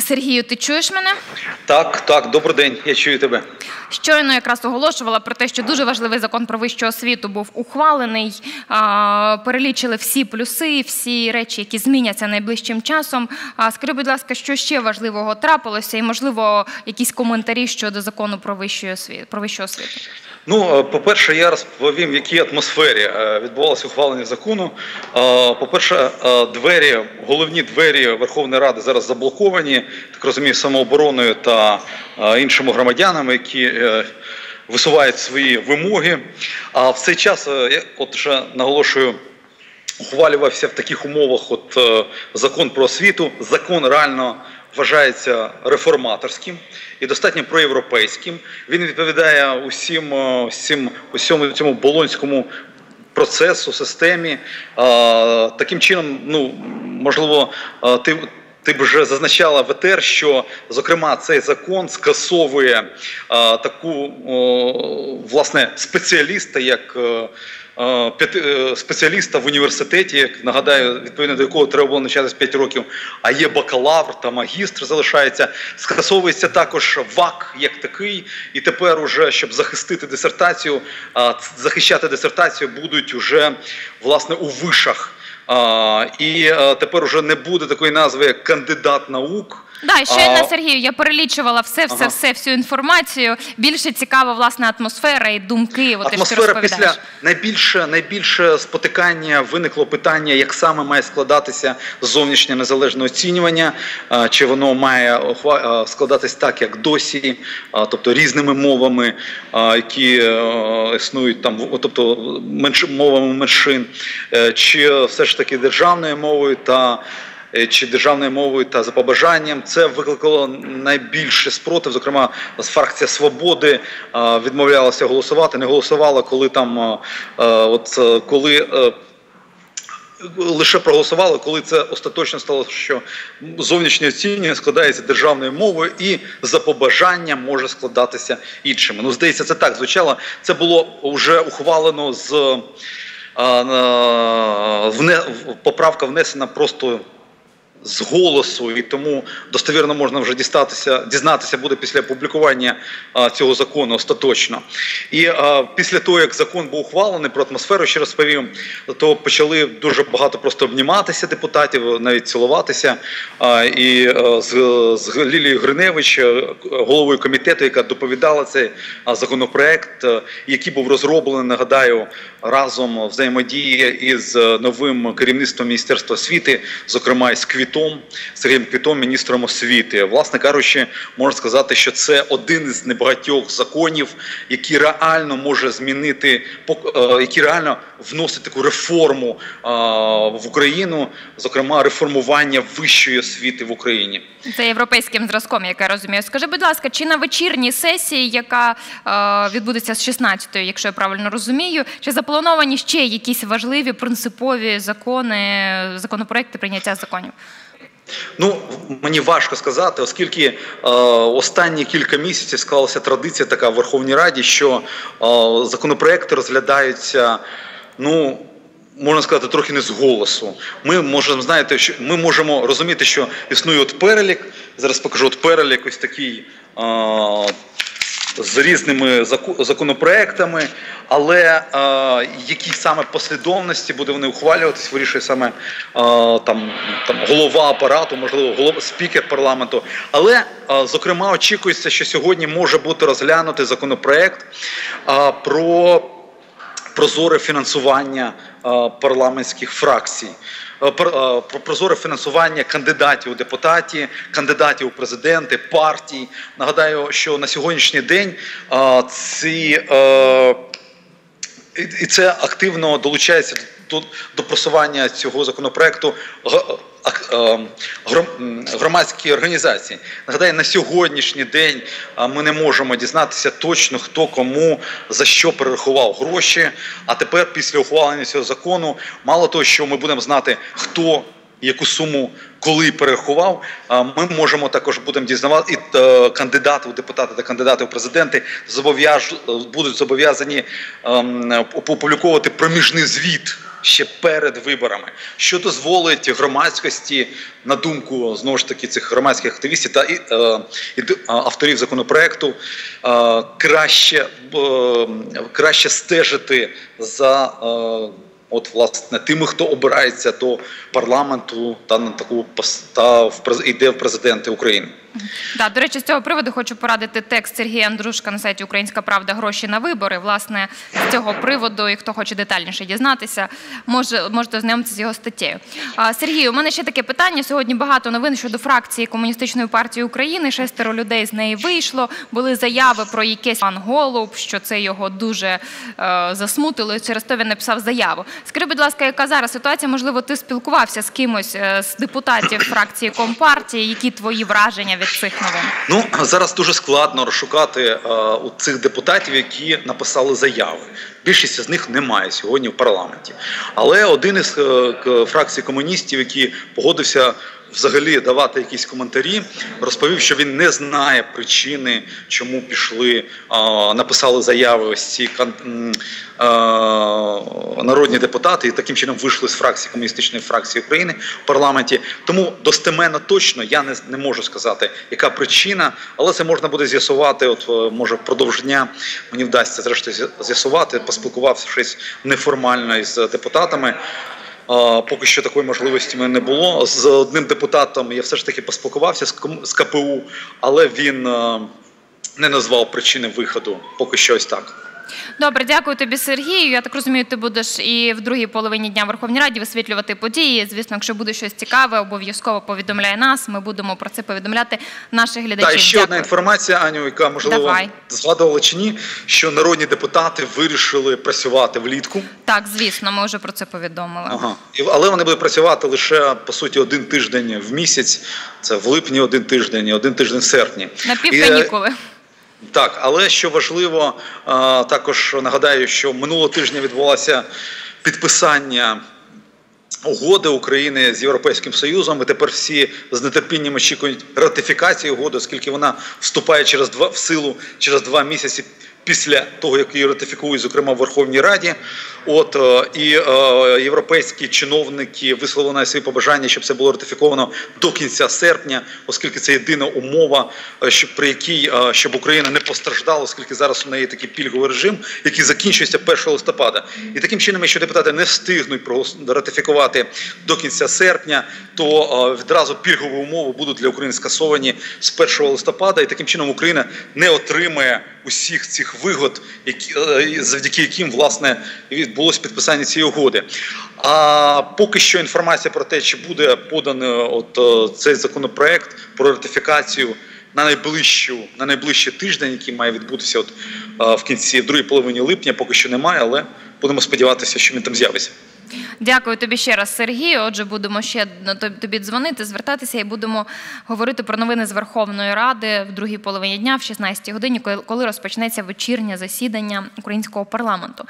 Сергію, ти чуєш мене? Так, так, добрий день. Я чую тебе. Щойно якраз оголошувала про те, що дуже важливий закон про вищу освіту був ухвалений. Перелічили всі плюси, всі речі, які зміняться найближчим часом. Скажи, будь ласка, що ще важливого трапилося, і можливо якісь коментарі щодо закону про вищу освіту про вищу освіту. Ну, е, по-перше, я розповім, в якій атмосфері е, відбувалося ухвалення закону. Е, по-перше, двері, головні двері Верховної Ради зараз заблоковані, так розумію, самообороною та іншими громадянами, які висувають свої вимоги. А в цей час, я от вже наголошую, ухвалювався в таких умовах. От закон про освіту, закон реально вважається реформаторським і достатньо проєвропейським. Він відповідає усім, е, усім усьому цьому болонському процесу, системі. Таким чином, ну можливо, ти. Ти б вже зазначала в що зокрема цей закон скасовує а, таку о, власне спеціаліста, як е, Е, е, спеціаліста в університеті, як нагадаю, відповідно до якого треба було навчатися 5 років, а є бакалавр та магістр залишається. Скасовується також ВАК як такий, і тепер, уже, щоб захистити дисертацію, захищати дисертацію будуть уже власне у вишах. І е, тепер уже не буде такої назви як кандидат наук. Да, на Сергію я перелічувала все, все, ага. все, всю інформацію. Більше цікава власна атмосфера і думки. От, Атмосфера ти після найбільше найбільше спотикання виникло питання, як саме має складатися зовнішнє незалежне оцінювання, чи воно має складатись так, як досі, тобто різними мовами, які е, існують там, тобто менш мовами меншин, е, чи все ж таки державною мовою та чи державною мовою та за побажанням. Це викликало найбільше спротив. Зокрема, фракція свободи відмовлялася голосувати, не голосувала, коли там от коли. Е, лише проголосували, коли це остаточно стало, що зовнішнє оцінювання складається державною мовою і за побажанням може складатися іншими. Ну, здається, це так звучало. Це було вже ухвалено з поправка внесена просто з голосу, і тому достовірно можна вже дістатися, дізнатися буде після публікування а, цього закону остаточно. І а, після того, як закон був ухвалений про атмосферу, ще розповім, то почали дуже багато просто обніматися депутатів, навіть цілуватися. А, і а, з, з Лілією Гриневич, головою комітету, яка доповідала цей законопроект, який був розроблений, нагадаю, разом взаємодії із новим керівництвом міністерства освіти, зокрема із Квіт. Квітом, Сергієм Квітом, міністром освіти. Власне кажучи, можна сказати, що це один із небагатьох законів, який реально може змінити, е, який реально вносить таку реформу е, в Україну, зокрема реформування вищої освіти в Україні. Це європейським зразком, яке я розумію. Скажи, будь ласка, чи на вечірній сесії, яка е, відбудеться з 16-ї, якщо я правильно розумію, чи заплановані ще якісь важливі принципові закони, законопроекти прийняття законів? Ну, мені важко сказати, оскільки е, останні кілька місяців склалася традиція така в Верховній Раді, що е, законопроекти розглядаються, ну. Можна сказати, трохи не з голосу. Ми можемо знаєте, що ми можемо розуміти, що існує от перелік. Зараз покажу от перелік, ось такий е, з різними законопроектами, але е, які саме послідовності буде вони ухвалюватись, вирішує саме е, там там голова апарату, можливо, голова спікер парламенту. Але е, зокрема очікується, що сьогодні може бути розглянутий законопроект е, про прозоре фінансування е, парламентських фракцій. Е, е, про прозоре фінансування кандидатів у депутаті, кандидатів у президенти, партій. Нагадаю, що на сьогоднішній день ці і це активно долучається до, до просування цього законопроекту громадські організації. Нагадаю, на сьогоднішній день ми не можемо дізнатися точно, хто кому за що перерахував гроші. А тепер, після ухвалення цього закону, мало того, що ми будемо знати, хто яку суму коли перерахував, ми можемо також будемо дізнавати і е, кандидати у депутати та кандидати у президенти зобов'яж будуть зобов'язані ем, опубліковувати проміжний звіт ще перед виборами, що дозволить громадськості, на думку знову ж таки цих громадських активістів та і, е, і авторів законопроекту, е, краще, е, краще стежити за. От, власне, тими, хто обирається до парламенту та на таку пос- та в йде в президенти України. Да, до речі, з цього приводу хочу порадити текст Сергія Андрушка на сайті Українська Правда гроші на вибори. Власне, з цього приводу, і хто хоче детальніше дізнатися, може можете ознайомитися з його статтєю. А, Сергій, у мене ще таке питання. Сьогодні багато новин щодо фракції комуністичної партії України. Шестеро людей з неї вийшло. Були заяви про якийсь пан Голуб, що це його дуже е, засмутило. Через то він написав заяву. Скажи, будь ласка, яка зараз ситуація? Можливо, ти спілкувався з кимось е, з депутатів фракції Компартії? Які твої враження від цих новин? Ну зараз дуже складно розшукати е, у цих депутатів, які написали заяви. Більшість з них немає сьогодні в парламенті. Але один із е, к- фракцій комуністів, який погодився взагалі давати якісь коментарі, розповів, що він не знає причини, чому пішли, написали заяви ось ці е, народні депутати, і таким чином вийшли з фракції комуністичної фракції України в парламенті. Тому достеменно точно я не, не можу сказати, яка причина, але це можна буде з'ясувати. От е, може впродовж дня мені вдасться зрештою з'я- з'ясувати, поспілкувавшись неформально із депутатами. Поки що такої можливості в мене не було. З одним депутатом я все ж таки поспілкувався з КПУ, але він е, не назвав причини виходу. Поки що ось так. Добре, дякую тобі, Сергію. Я так розумію, ти будеш і в другій половині дня в Верховній Раді висвітлювати події. Звісно, якщо буде щось цікаве, обов'язково повідомляй нас. Ми будемо про це повідомляти наших глядачів. Та ще Дякую. одна інформація, Аню, яка можливо Давай. згадувала чи ні, що народні депутати вирішили працювати влітку. Так, звісно, ми вже про це повідомили. Ага. І- Але вони будуть працювати лише по суті один тиждень в місяць. Це в липні один тиждень, один тиждень в серпні. На І, півканікули. Так, але що важливо, також нагадаю, що минулого тижня відбулося підписання угоди України з Європейським Союзом. І тепер всі з нетерпінням очікують ратифікації угоди, оскільки вона вступає через два в силу через два місяці. Після того, як її ратифікують, зокрема в Верховній Раді, от е, і е, європейські чиновники висловили свої побажання, щоб це було ратифіковано до кінця серпня, оскільки це єдина умова, е, щоб при якій е, щоб Україна не постраждала, оскільки зараз у неї такий пільговий режим, який закінчується 1 листопада. І таким чином, якщо депутати не встигнуть ратифікувати до кінця серпня, то е, відразу пільгові умови будуть для України скасовані з 1 листопада, і таким чином Україна не отримає усіх цих вигод, які е, завдяки яким власне відбулося підписання цієї угоди. А поки що інформація про те, чи буде поданий от е, цей законопроект про ратифікацію. На найближчу на найближчий тиждень, який має відбутися от е, в кінці в другій половині липня, поки що немає, але будемо сподіватися, що він там з'явиться. Дякую тобі ще раз, Сергій. Отже, будемо ще тобі дзвонити, звертатися і будемо говорити про новини з Верховної Ради в другій половині дня, в 16 годині, коли розпочнеться вечірнє засідання українського парламенту.